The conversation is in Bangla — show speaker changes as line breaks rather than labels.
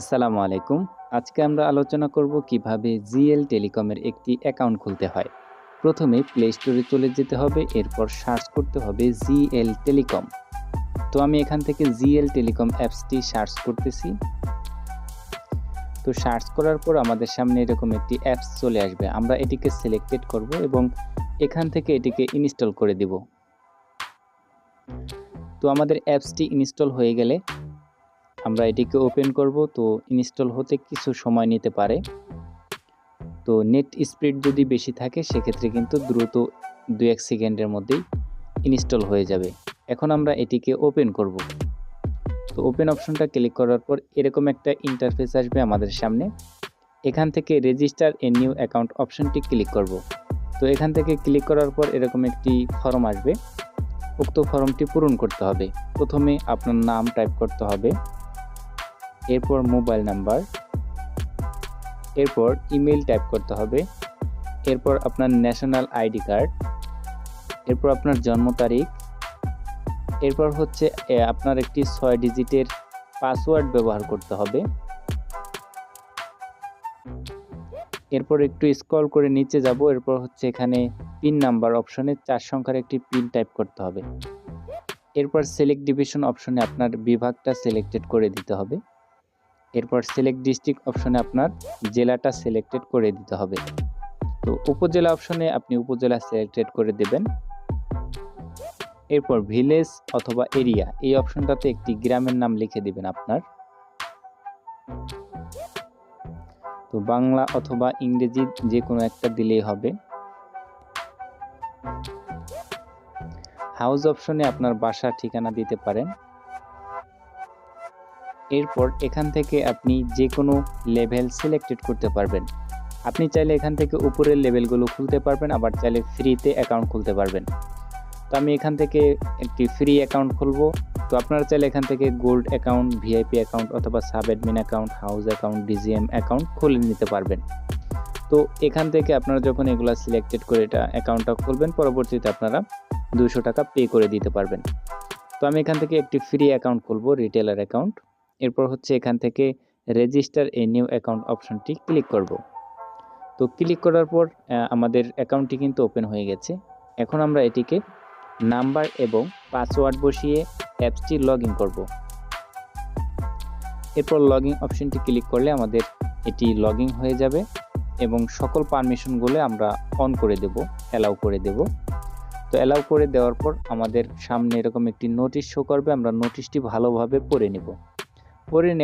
আসসালামু আলাইকুম। আজকে আমরা আলোচনা করব কীভাবে জিএল টেলিকমের একটি অ্যাকাউন্ট খুলতে হয়। প্রথমে প্লে স্টোরে চলে যেতে হবে, এরপর সার্চ করতে হবে জিএল টেলিকম। তো আমি এখান থেকে জিএল টেলিকম অ্যাপসটি সার্চ করতেছি। তো সার্চ করার পর আমাদের সামনে এরকম একটি অ্যাপস চলে আসবে। আমরা এটিকে সিলেক্টেড করব এবং এখান থেকে এটিকে ইনস্টল করে দিব। তো আমাদের অ্যাপসটি ইনস্টল হয়ে গেলে আমরা এটিকে ওপেন করব, তো ইনস্টল হতে কিছু সময় নিতে পারে। তো নেট স্পিড যদি বেশি থাকে, সেক্ষেত্রে কিন্তু দ্রুত দু এক সেকেন্ডের মধ্যেই ইনস্টল হয়ে যাবে। এখন আমরা এটিকে ওপেন করব। তো ওপেন অপশনটা ক্লিক করার পর এরকম একটা ইন্টারফেস আসবে আমাদের সামনে। এখান থেকে রেজিস্টার এ নিউ অ্যাকাউন্ট অপশনটি ক্লিক করব। তো এখান থেকে ক্লিক করার পর এরকম একটি ফর্ম আসবে। উক্ত ফর্মটি পূরণ করতে হবে। প্রথমে আপনার নাম টাইপ করতে হবে। এরপর মোবাইল নাম্বার, এরপর ইমেল টাইপ করতে হবে, এরপর আপনার ন্যাশনাল আইডি কার্ড, এরপর আপনার জন্ম তারিখ, এরপর হচ্ছে আপনার একটি ছয় ডিজিটের পাসওয়ার্ড ব্যবহার করতে হবে। এরপর একটু স্ক্রল করে নিচে যাব, এরপর হচ্ছে এখানে পিন নাম্বার অপশনে চার সংখ্যার একটি পিন টাইপ করতে হবে। এরপর সিলেক্ট ডিভিশন অপশনে আপনার বিভাগটা সিলেক্টেড করে দিতে হবে। এরপর সিলেক্ট ডিস্ট্রিক্ট অপশনে আপনার জেলাটা সিলেক্টেড করে দিতে হবে। তো উপজেলা অপশনে আপনি উপজেলা সিলেক্টেড করে দেবেন। এরপর ভিলেজ অথবা এরিয়া এই অপশনটাতে একটি গ্রামের নাম লিখে দিবেন আপনার। তো বাংলা অথবা ইংরেজি যে কোনো একটা দিলেই হবে। হাউস অপশনে আপনার বাসার ঠিকানা দিতে পারেন। এরপর এখান থেকে আপনি যে কোনো লেভেল সিলেক্টেড করতে পারবেন। আপনি চাইলে এখান থেকে উপরের লেভেলগুলো খুলতে পারবেন, আবার চাইলে ফ্রিতে অ্যাকাউন্ট খুলতে পারবেন। তো আমি এখান থেকে একটি ফ্রি অ্যাকাউন্ট খুলবো। তো আপনারা চাইলে এখান থেকে গোল্ড অ্যাকাউন্ট ভিআইপি অ্যাকাউন্ট অথবা sub admin account house account DGM account খুলে নিতে পারবেন। তো এখান থেকে আপনারা যখন এগুলো সিলেক্টেড করে এটা অ্যাকাউন্টটা খুলবেন, পরবর্তীতে আপনারা দুশো টাকা পে করে দিতে পারবেন। তো আমি এখান থেকে একটি ফ্রি অ্যাকাউন্ট খুলবো রিটেলার অ্যাকাউন্ট এরপর হচ্ছে এখান থেকে রেজিস্টার এ নিউ অ্যাকাউন্ট অপশনটি ক্লিক করব। তো ক্লিক করার পর আমাদের অ্যাকাউন্টটি কিন্তু ওপেন হয়ে গেছে। এখন আমরা এটিকে নাম্বার এবং পাসওয়ার্ড বসিয়ে অ্যাপসটি লগ ইন করব। এরপর লগ ইন অপশনটি ক্লিক করলে আমাদের এটি লগ হয়ে যাবে এবং সকল পারমিশনগুলো আমরা অন করে দেব অ্যালাউ করে দেব। তো অ্যালাউ করে দেওয়ার পর আমাদের সামনে এরকম একটি নোটিশ শো করবে, আমরা নোটিশটি ভালোভাবে পড়ে নেব। পড়ে নেওয়ার